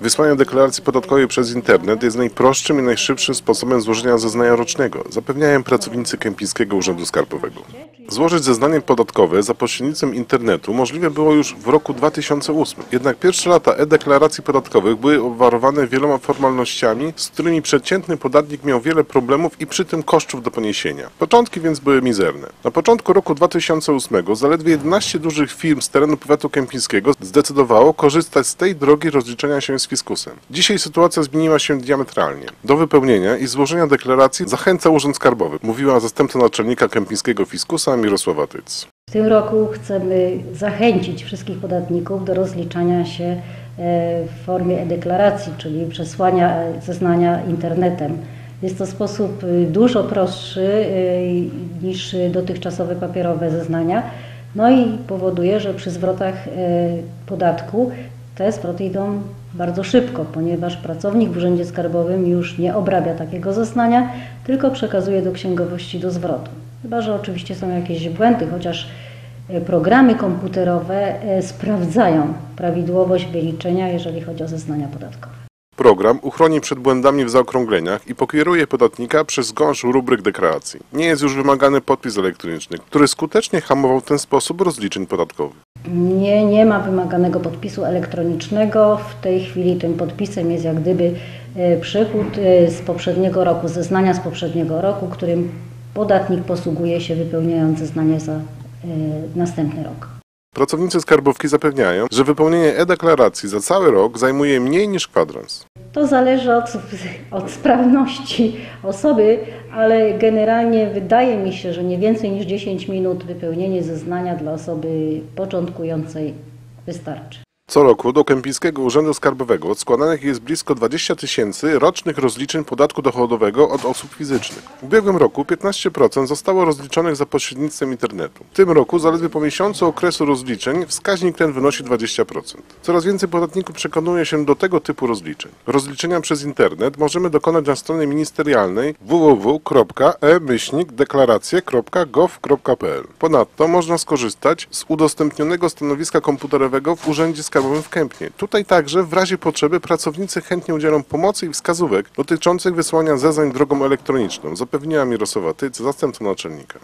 Wysłanie deklaracji podatkowej przez internet jest najprostszym i najszybszym sposobem złożenia zeznania rocznego, zapewniają pracownicy Kępińskiego Urzędu Skarbowego. Złożyć zeznanie podatkowe za pośrednictwem internetu możliwe było już w roku 2008. Jednak pierwsze lata e-deklaracji podatkowych były obwarowane wieloma formalnościami, z którymi przeciętny podatnik miał wiele problemów i przy tym kosztów do poniesienia. Początki więc były mizerne. Na początku roku 2008 zaledwie 11 dużych firm z terenu powiatu kępińskiego zdecydowało korzystać z tej drogi rozliczenia się z fiskusem. Dzisiaj sytuacja zmieniła się diametralnie. Do wypełnienia i złożenia deklaracji zachęca Urząd Skarbowy, mówiła zastępca naczelnika kępińskiego fiskusa Mirosława Tyc. W tym roku chcemy zachęcić wszystkich podatników do rozliczania się e, w formie e-deklaracji, czyli przesłania e, zeznania internetem. Jest to sposób y, dużo prostszy y, niż dotychczasowe papierowe zeznania, no i powoduje, że przy zwrotach e, podatku te zwroty idą bardzo szybko, ponieważ pracownik w Urzędzie Skarbowym już nie obrabia takiego zeznania, tylko przekazuje do księgowości do zwrotu. Chyba, że oczywiście są jakieś błędy, chociaż e, programy komputerowe e, sprawdzają prawidłowość wyliczenia, jeżeli chodzi o zeznania podatkowe. Program uchroni przed błędami w zaokrągleniach i pokieruje podatnika przez gąszcz rubryk deklaracji. Nie jest już wymagany podpis elektroniczny, który skutecznie hamował ten sposób rozliczeń podatkowych. Nie, nie ma wymaganego podpisu elektronicznego. W tej chwili tym podpisem jest jak gdyby e, przychód e, z poprzedniego roku, zeznania z poprzedniego roku, którym podatnik posługuje się wypełniając zeznanie za e, następny rok. Pracownicy skarbówki zapewniają, że wypełnienie e-deklaracji za cały rok zajmuje mniej niż kwadrans. To zależy od, od sprawności osoby, ale generalnie wydaje mi się, że nie więcej niż 10 minut wypełnienie zeznania dla osoby początkującej wystarczy. Co roku do Kępińskiego Urzędu Skarbowego składanych jest blisko 20 tysięcy rocznych rozliczeń podatku dochodowego od osób fizycznych. W ubiegłym roku 15% zostało rozliczonych za pośrednictwem internetu. W tym roku, zaledwie po miesiącu okresu rozliczeń, wskaźnik ten wynosi 20%. Coraz więcej podatników przekonuje się do tego typu rozliczeń. Rozliczenia przez internet możemy dokonać na stronie ministerialnej www.e-deklaracje.gov.pl. Ponadto można skorzystać z udostępnionego stanowiska komputerowego w Urzędzie Skarbowym w Kępnie. Tutaj także w razie potrzeby pracownicy chętnie udzielą pomocy i wskazówek dotyczących wysłania zeznań drogą elektroniczną, zapewniła Mirosława Tyc, zastępca naczelnika.